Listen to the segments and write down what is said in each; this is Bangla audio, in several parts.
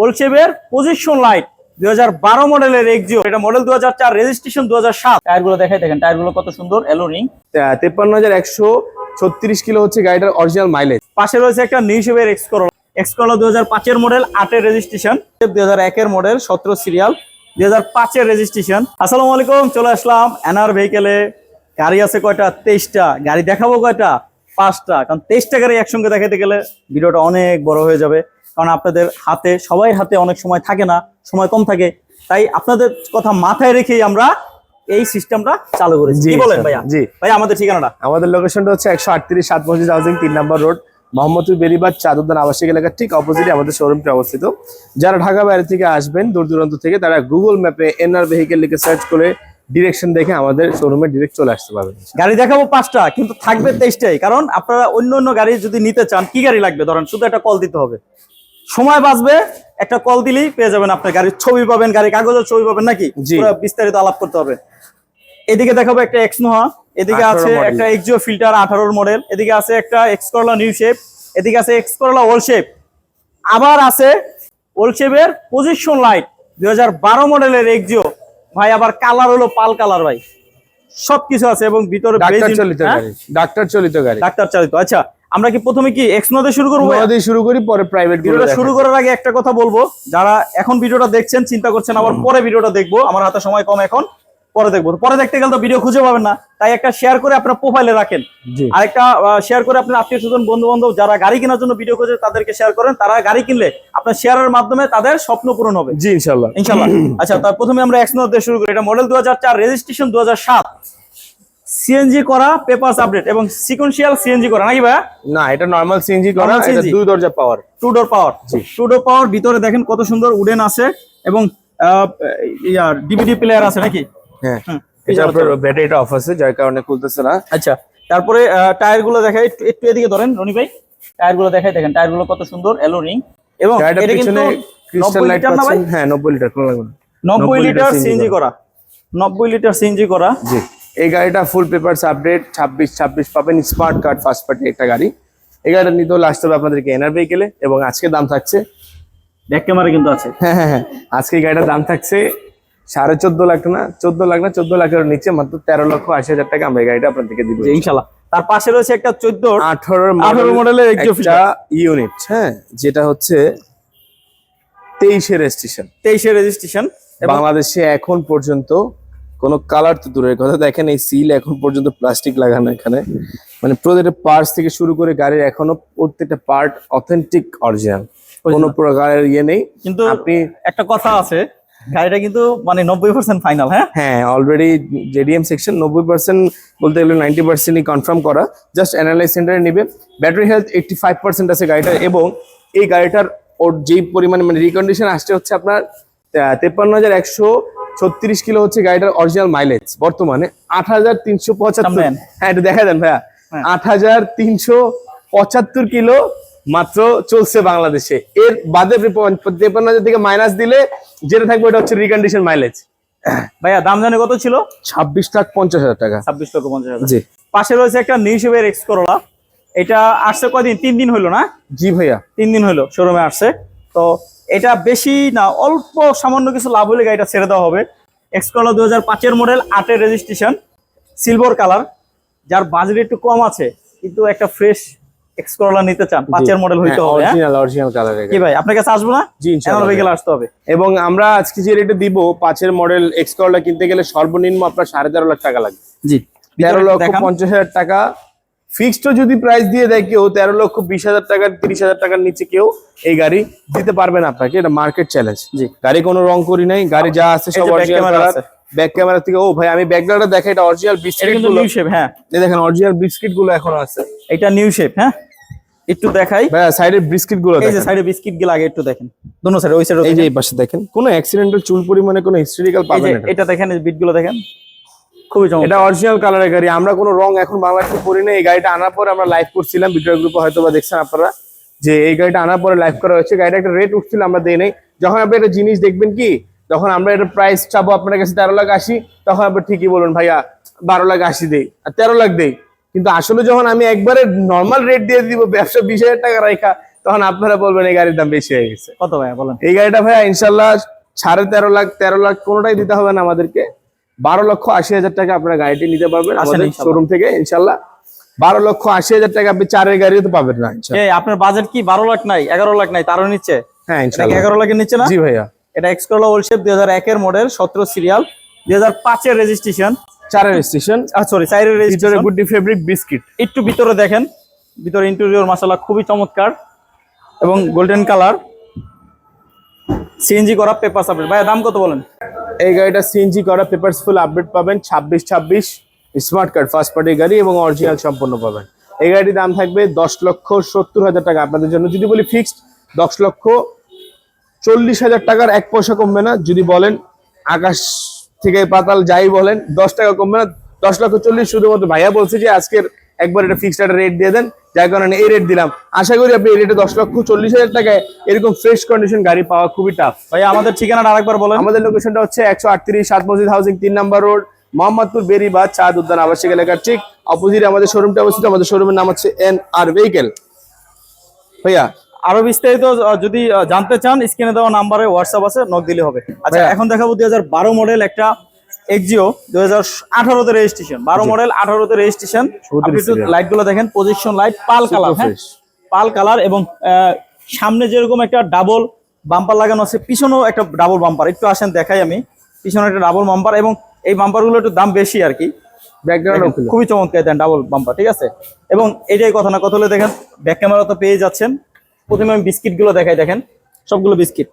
ওলসেবের পজিশন লাইট দুই হাজার বারো মডেলের এক্সিও এটা মডেল দু হাজার চার রেজিস্ট্রেশন দু হাজার সাত টায়ারগুলো দেখাই দেখেন টায়ারগুলো কত সুন্দর এলো রিং তেপ্পান্ন হাজার একশো ছত্রিশ কিলো হচ্ছে গাড়িটার অরিজিনাল মাইলেজ পাশে রয়েছে একটা নিউশেবের এক্স করোলা এক্স করোলা দু হাজার পাঁচের মডেল আটের রেজিস্ট্রেশন দুই হাজার একের মডেল সতেরো সিরিয়াল দুই হাজার পাঁচের রেজিস্ট্রেশন আসসালামু আলাইকুম চলে আসলাম এনআর ভেহিকেলে গাড়ি আছে কয়টা? তেইশটা। গাড়ি দেখাবো কয়টা? পাঁচটা। কারণ তেইশটা গাড়ি একসঙ্গে দেখাতে গেলে ভিডিওটা অনেক বড় হয়ে যাবে। কারণ আপনাদের হাতে সবাই হাতে অনেক সময় থাকে না সময় কম থাকে। তাই আপনাদের কথা মাথায় রেখেই আমরা এই সিস্টেমটা চালু করেছি। কি বলেন ভাইয়া? জি। ভাইয়া আমাদের ঠিকানাটা? আমাদের লোকেশনটা হচ্ছে একশো আটত্রিশ সাত মসজিদ হাউজিং তিন নম্বর রোড মোহাম্মদপুর বেরিবাদ চাদুদ্দান আবাসিক এলাকার ঠিক অপোজিটে আমাদের শোরুমটি অবস্থিত। যারা ঢাকা বাইরে থেকে আসবেন দূর দূরান্ত থেকে তারা গুগল ম্যাপে এনআর ভেহিকেল লিখে সার্চ করে ডিরেকশন দেখে আমাদের শোরুমে ডিরেক্ট চলে আসতে পারবেন। গাড়ি দেখাবো পাঁচটা কিন্তু থাকবে তেইশটাই কারণ আপনারা অন্য অন্য গাড়ি যদি নিতে চান কি গাড়ি লাগবে? ধরেন শুধু একটা কল দিতে হবে। সময় বাঁচবে একটা কল দিলেই পেয়ে যাবেন আপনার গাড়ির ছবি পাবেন গাড়ির কাগজের ছবি পাবেন নাকি। বিস্তারিত আলাপ করতে হবে। এদিকে দেখাবো একটা এক্স নোহা এদিকে আছে একটা এক্সিও ফিল্টার আঠারোর মডেল এদিকে আছে একটা এক্স করলা নিউ শেপ এদিকে আছে এক্স করলা ওল্ড শেপ আবার আছে ওল্ড শেপের পজিশন লাইট দুই হাজার বারো মডেলের এক্সিও ভাই আবার কালার হলো পাল কালার ভাই। সবকিছু আছে এবং ভিতরে ডাক্তার চালিত? গাড়ি। ডাক্তার চালিত গাড়ি। ডাক্তার চালিত আচ্ছা। আমরা কি প্রথমে কি এক্স নোতে শুরু করব? দিয়ে শুরু করি পরে প্রাইভেট ভিডিওটা শুরু করার আগে একটা কথা বলব। যারা এখন ভিডিওটা দেখছেন চিন্তা করছেন আবার পরে ভিডিওটা দেখব। আমার হাতে সময় কম এখন পরে দেখব। পরে দেখতে গেলে তো ভিডিও খুঁজে পাবেন না। তাই একটা শেয়ার করে আপনার প্রোফাইলে রাখেন। জি। আরেকটা শেয়ার করে আপনার আত্মীয় স্বজন বন্ধু বান্ধব যারা গাড়ি কেনার জন্য ভিডিও খুঁজে তাদেরকে শেয়ার করেন। তারা গাড়ি কিনলে আপনার শেয়ারের মাধ্যমে তাদের স্বপ্ন পূরণ হবে। জি ইনশাল্লাহ। ইনশাল্লাহ। আচ্ছা তার প্রথমে আমরা এক্স দিয়ে শুরু করি। এটা মডেল দু হাজার চার রেজিস্ট্রেশন দু হাজার সাত। সিএনজি করা পেপারস আপডেট এবং সিকোয়েন্সিয়াল সিএনজি করা নাকি ভাই না এটা নর্মাল সিএনজি করা এটা দুই দরজা power two door power two door power ভিতরে দেখেন কত সুন্দর উডেন আছে এবং ইয়ার ডিভিডি প্লেয়ার আছে নাকি? হ্যাঁ। এটা আপনার ব্যাটারিটা অফ আছে যার কারণে খুলতেছে না। আচ্ছা তারপরে টায়ারগুলো দেখাই একটু এদিকে ধরেন রনি ভাই। টায়ারগুলো দেখাই দেখেন টায়ারগুলো কত সুন্দর এলো রিং এবং এটা কিন্তু ক্রিস্টাল লাইট লিটার পাচ্ছেন? হ্যাঁ 90 লিটার কোনো লাগবে 90 90 লিটার সিএনজি করা। 90 লিটার সিএনজি করা। জি। এই গাড়িটা ফুল পেপারস আপডেট ছাব্বিশ ছাব্বিশ পাবেন স্মার্ট কার্ড ফার্স্ট পার্টি একটা গাড়ি। এই গাড়িটা নিতে হলে আসতে হবে আপনাদেরকে এনআর ভেহিকেলে এবং আজকে দাম থাকছে ব্যাক ক্যামেরা কিন্তু আছে। হ্যাঁ হ্যাঁ হ্যাঁ। আজকে এই গাড়িটার দাম থাকছে সাড়ে চোদ্দ লাখ না চোদ্দ লাখ না চোদ্দ লাখের নিচে মাত্র তেরো লক্ষ আশি হাজার টাকা আমরা এই গাড়িটা আপনাদেরকে দিব। যে ইনশাআল্লাহ তার পাশে রয়েছে একটা 14 আঠারো 18 মডেলের একটা ইউনিট হ্যাঁ যেটা হচ্ছে তেইশে রেজিস্ট্রেশন 23 এর রেজিস্ট্রেশন বাংলাদেশে এখন পর্যন্ত কোনো কালার তো দূরের কথা। দেখেন এই সিল এখন পর্যন্ত প্লাস্টিক লাগানো এখানে। মানে প্রতিটা পার্টস থেকে শুরু করে গাড়ির এখনও প্রত্যেকটা পার্ট অথেন্টিক অরিজিনাল কোনো প্রকারের ইয়ে নেই। কিন্তু আপনি একটা কথা আছে গাড়িটা কিন্তু মানে 90% ফাইনাল হ্যাঁ? হ্যাঁ অলরেডি জেডিএম সেকশন নব্বই পার্সেন্ট বলতে গেলে নাইনটি পার্সেন্টই কনফার্ম করা। জাস্ট অ্যানালাইজ সেন্টারে নেবে battery health eighty five percent আছে গাড়িটার এবং এই গাড়িটার ওর যেই পরিমাণে মানে রিকন্ডিশন আসছে হচ্ছে আপনার তেপ্পান্ন হাজার একশো ছত্রিশ কিলো হচ্ছে গাড়িটার অরিজিনাল মাইলেজ বর্তমানে আট হাজার তিনশো পঁচাত্তর। হ্যাঁ এটা দেখা দেন ভাইয়া। হ্যাঁ। আট হাজার তিনশো পঁচাত্তর কিলো মাত্র চলছে বাংলাদেশে। এর বাদে তেপ্পান্ন হাজার থেকে মাইনাস দিলে যেটা থাকবে ওটা হচ্ছে রিকন্ডিশন মাইলেজ ভাইয়া দাম জানে কত ছিল? ছাব্বিশ লাখ পঞ্চাশ হাজার টাকা। 26 লক্ষ 50 হাজার। জি। পাশে রয়েছে একটা নিউশেপের এক্স করোলা এটা আসছে কদিন তিন দিন হলো না? জি ভাইয়া। তিন দিন হলো শোরুমে আসছে। তো এটা বেশি না অল্প সামান্য কিছু লাভ হলে গাড়িটা ছেড়ে দেওয়া হবে। এক্স দু হাজার পাঁচের মডেল আটের রেজিস্ট্রেশন সিলভার কালার যার বাজেট একটু কম আছে কিন্তু একটা ফ্রেশ এক্স নিতে চান পাঁচের মডেল হইতে হবে হ্যাঁ? অরিজিনাল অরিজিনাল কালারের কি ভাই আপনার কাছে আসব না? জি ইনশাআল্লাহ। আসতে হবে। এবং আমরা আজকে যে রেটে দিব পাঁচের মডেল কিনতে গেলে সর্বনিম্ন আপনার সাড়ে তেরো লাখ টাকা লাগবে। জি। তেরো লক্ষ পঞ্চাশ হাজার টাকা ফিক্সড যদি প্রাইস দিয়ে দেয় কেউ তেরো লক্ষ বিশ হাজার টাকা তিরিশ হাজার টাকার নিচে কেউ এই গাড়ি দিতে পারবে না আপনাকে এটা মার্কেট চ্যালেঞ্জ জি। গাড়ি কোনো রং করি নাই গাড়ি যা আছে সব অরিজিনাল। ব্যাক ক্যামেরা থেকে ও ভাই আমি ব্যাক গ্রাউন্ডে দেখা এটা অরিজিনাল বিস্কিট কিন্তু নিউ শেপ হ্যাঁ। এই দেখেন অরিজিনাল বিস্কিটগুলো এখনও আছে। এটা নিউ শেপ হ্যাঁ? একটু দেখাই। ভাইয়া সাইডের বিস্কিটগুলো এই যে সাইডে বিস্কিটগুলো আগে একটু দেখেন। দোনো সাইডে ওই সাইডে এই যে এই পাশে দেখেন কোনো অ্যাক্সিডেন্টাল চুল পরিমাণে কোনো হিস্টোরিক্যাল পাবেন এটা। এটা দেখেন এই বিটগুলো দেখেন। খুবই এটা অরিজিনাল কালারের গাড়ি। আমরা কোনো রং এখন বাংলাদেশে করি না এই গাড়িটা আনার পরে আমরা লাইভ করছিলাম। ভিডিও গ্রুপে হয়তো বা দেখছেন আপনারা যে এই গাড়িটা আনার পরে লাইভ করা হয়েছে। গাড়িটা একটা রেট উঠছিল আমরা দেই নাই। যখন আপনি একটা জিনিস দেখবেন কি যখন আমরা এটা প্রাইস চাবো আপনার কাছে তেরো লাখ আশি তখন আপনি ঠিকই বলুন ভাইয়া বারো লাখ আশি দেই আর তেরো লাখ দেই। কিন্তু আসলে যখন আমি একবারে নর্মাল রেট দিয়ে দিব ব্যবসা বিশ হাজার টাকা রেখা তখন আপনারা বলবেন এই গাড়ির দাম বেশি হয়ে গেছে। কত ভাইয়া বলেন। এই গাড়িটা ভাইয়া ইনশাল্লাহ সাড়ে তেরো লাখ তেরো লাখ কোনোটাই দিতে হবে না আমাদেরকে। বারো লক্ষ আশি হাজার টাকা আপনারা গাড়িটি নিতে পারবেন আমাদের শোরুম থেকে ইনশাল্লাহ। বারো লক্ষ আশি হাজার টাকা আপনি চারের গাড়িও তো পাবেন না আপনার বাজেট কি? বারো লাখ নাই এগারো লাখ নাই তারও নিচ্ছে হ্যাঁ এগারো লাখের নিচ্ছে না? জি ভাইয়া। এটা এক্সকোলা ওলশেপ দুই হাজার একের মডেল সতেরো সিরিয়াল দুই হাজার পাঁচের রেজিস্ট্রেশন চারের স্টেশন সরি ভিতরে রেজিস্ট্রেশন গুড্ডি ফেব্রিক বিস্কিট একটু ভিতরে দেখেন। ভিতরে ইন্টেরিয়র মাসালা খুবই চমৎকার। এবং গোল্ডেন কালার সিএনজি করা পেপার সাপের ভাইয়া দাম কত বলেন? এই গাড়িটা সিএনজি করা পেপারস ফুল আপডেট পাবেন, ছাব্বিশ ছাব্বিশ স্মার্ট কার্ড ফার্স্ট পার্টি গাড়ি এবং অরিজিনাল সম্পন্ন পাবেন। এই গাড়িটির দাম থাকবে দশ লক্ষ সত্তর হাজার টাকা। আপনাদের জন্য যদি বলি ফিক্সড দশ লক্ষ চল্লিশ হাজার টাকার এক পয়সা কমবে না। যদি বলেন আকাশ থেকে পাতাল যাই বলেন, দশ টাকা কমবে না। দশ লক্ষ চল্লিশ শুধুমাত্র ভাইয়া বলছে যে আজকের একবার এটা ফিক্সড একটা রেট দিয়ে দেন যার কারণে এই রেট দিলাম। আশা করি আপনি এই রেটে দশ লক্ষ চল্লিশ হাজার টাকায় এরকম ফ্রেশ কন্ডিশন গাড়ি পাওয়া খুবই টাফ ভাইয়া আমাদের ঠিকানাটা আরেকবার বলেন। আমাদের লোকেশনটা হচ্ছে একশো আটত্রিশ সাত মসজিদ হাউসিং তিন নাম্বার রোড মোহাম্মদপুর বেরিবাদ চাঁদ উদ্যান আবাসিক এলাকার ঠিক অপোজিটে আমাদের শোরুমটা অবস্থিত। আমাদের শোরুমের নাম হচ্ছে এন আর ভেহিকেল ভাইয়া? আরও বিস্তারিত যদি জানতে চান স্ক্রিনে দেওয়া নাম্বারে হোয়াটসঅ্যাপ আছে নক দিলে হবে। আচ্ছা এখন দেখাবো দুই হাজার বারো মডেল একটা এক্সিও দুই হাজার আঠারোতে রেজিস্ট্রেশন বারো মডেল আঠারোতে রেজিস্ট্রেশন। লাইটগুলো দেখেন পজিশন লাইট পাল কালার হ্যাঁ? পাল কালার এবং সামনে যেরকম একটা ডাবল বাম্পার লাগানো আছে পিছনেও একটা ডাবল বাম্পার একটু আসেন দেখাই আমি। পিছনে একটা ডাবল বাম্পার এবং এই বাম্পারগুলো একটু দাম বেশি আর কি। খুবই চমৎকার দেন ডাবল বাম্পার ঠিক আছে? এবং এটাই কথা না কথা হলে দেখেন ব্যাক ক্যামেরা তো পেয়ে যাচ্ছেন। প্রথমে আমি বিস্কিটগুলো দেখাই দেখেন। সবগুলো বিস্কিট।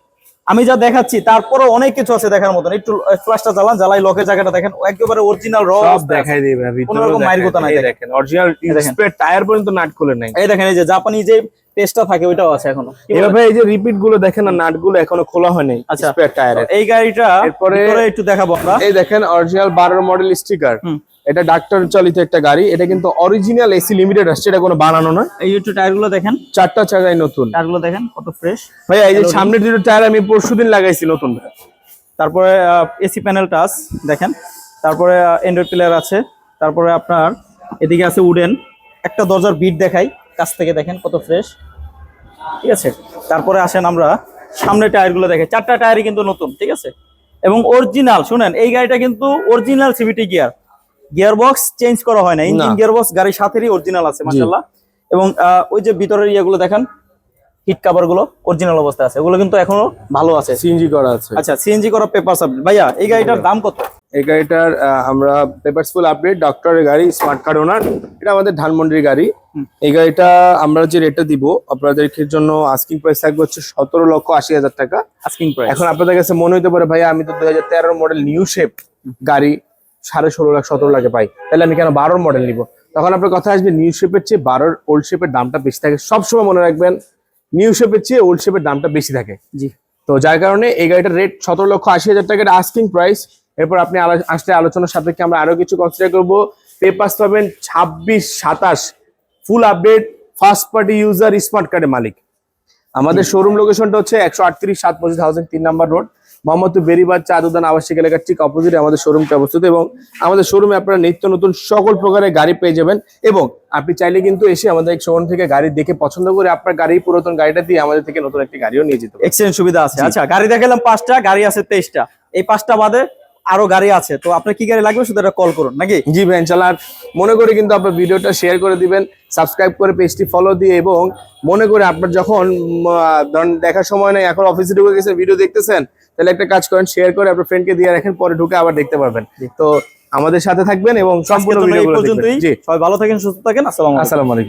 আমি যা দেখাচ্ছি তারপরে অনেক কিছু আছে দেখার মতন একটু ফ্ল্যাশটা জ্বালান জ্বালাই লকের জায়গাটা দেখেন একেবারে অরিজিনাল র সব দেখাই দিবে কোনো রকম কথা নাই দেখেন। অরিজিনাল। স্পেয়ার টায়ার পর্যন্ত নাট খুলে নাই এই দেখেন এই যে জাপানি যে পেস্টটা থাকে ওইটাও আছে এখনও? এভাবে এই যে রিপিটগুলো দেখেন না নাটগুলো এখনও খোলা হয়নি আচ্ছা। স্পেয়ার টায়ারের এই গাড়িটা এরপরে- একটু দেখাবো আমরা এই দেখেন অরিজিনাল বারোর মডেল স্টিকার। এটা ডাক্তার চালিত একটা গাড়ি। এটা কিন্তু অরিজিনাল এসি লিমিটেড আসছে এটা কোনো বানানো না এই একটু টায়ারগুলো দেখেন। চারটা চাকায় নতুন। টায়ারগুলো দেখেন কত ফ্রেশ ভাইয়া এই যে সামনের দুটো টায়ার আমি পরশুদিন লাগাইছি নতুন তারপরে এসি প্যানেল টাচ দেখেন। তারপরে অ্যান্ড্রয়েড প্লেয়ার আছে। তারপরে আপনার এদিকে আছে উডেন একটা দরজার বিট দেখাই কাছ থেকে দেখেন কত ফ্রেশ ঠিক আছে? তারপরে আসেন আমরা সামনে টায়ারগুলো দেখে। চারটা টায়ারই কিন্তু নতুন ঠিক আছে? এবং অরিজিনাল শুনেন এই গাড়িটা কিন্তু original CVT gear gear box change করা হয় না ইঞ্জিন না। গিয়ার বক্স গাড়ির সাথেই অরিজিনাল আছে মাশাআল্লাহ। এবং ওই যে ভিতরের ইয়েগুলো দেখেন হিট কাভারগুলো অরিজিনাল অবস্থায় আছে। ওগুলো কিন্তু এখনও ভালো আছে। সিএনজি করা আছে। আচ্ছা সিএনজি করা পেপার সাবমিট ভাইয়া এই গাড়িটার দাম কত? এই গাড়িটার আমরা পেপারস ফুল আপডেট ডক্টরের গাড়ি স্মার্ট কার্ড ওনার এটা আমাদের ধানমন্ডির গাড়ি। এই গাড়িটা আমরা যে রেটটা দিব আপনাদেরকে জন্য আস্কিং প্রাইস থাকবে হচ্ছে সতেরো লক্ষ আশি হাজার টাকা। আস্কিং প্রাইস এখন আপনাদের কাছে মনে হতে পারে ভাইয়া আমি তো দুই হাজার তেরোর মডেল নিউ শেপ গাড়ি সাড়ে ষোলো লাখ সতেরো লাখে পাই। তাহলে আমি কেন বারোর মডেল নিব? তখন আপনার কথা আসবে নিউ শেপের চেয়ে বারোর ওল্ড শেপের দামটা বেশি থাকে। সবসময় মনে রাখবেন নিউ শেপের চেয়ে ওল্ড শেপের দামটা বেশি থাকে। জি। তো যার কারণে এই গাড়িটার রেট সতেরো লক্ষ আশি হাজার টাকার আস্কিং প্রাইস এরপর আপনি আসলে আলোচনার সাপেক্ষে আমরা আরও কিছু কনসিডার করব। পেপার্স পাবেন ছাব্বিশ সাতাশ full update first party user smart কার্ডের মালিক। আমাদের শোরুম লোকেশনটা হচ্ছে একশো আটত্রিশ সাত মসজিদ হাউসিং তিন নাম্বার রোড মোহাম্মদপুর বেরিবাদ চা উদ্যান আবাসিক এলাকার ঠিক অপোজিটে আমাদের শোরুমটি অবস্থিত এবং আমাদের শোরুমে আপনারা নিত্য নতুন সকল প্রকারের গাড়ি পেয়ে যাবেন এবং আপনি চাইলে কিন্তু এসে আমাদের শোরুম থেকে গাড়ি দেখে পছন্দ করে আপনার গাড়ি পুরাতন গাড়িটা দিয়ে আমাদের থেকে নতুন একটি গাড়িও নিয়ে যেতে এক্সচেঞ্জ সুবিধা আছে। আচ্ছা গাড়ি দেখালাম পাঁচটা গাড়ি আছে তেইশটা। এই পাঁচটা বাদে আরও গাড়ি আছে তো আপনার কি গাড়ি লাগবে শুধু একটা কল করুন নাকি? জি ভ্যান চালার মনে করে কিন্তু আপনার ভিডিওটা শেয়ার করে দিবেন সাবস্ক্রাইব করে পেজটি ফলো দিয়ে এবং মনে করে আপনার যখন দেখার সময় নেই এখন অফিসে ঢুকে গেছেন ভিডিও দেখতেছেন তাহলে একটা কাজ করেন শেয়ার করে আপনার ফ্রেন্ডকে দিয়ে রাখেন পরে ঢুকে আবার দেখতে পারবেন। তো আমাদের সাথে থাকবেন এবং সম্পূর্ণ জি। সবাই ভালো থাকেন সুস্থ থাকেন আসসালামু আলাইকুম।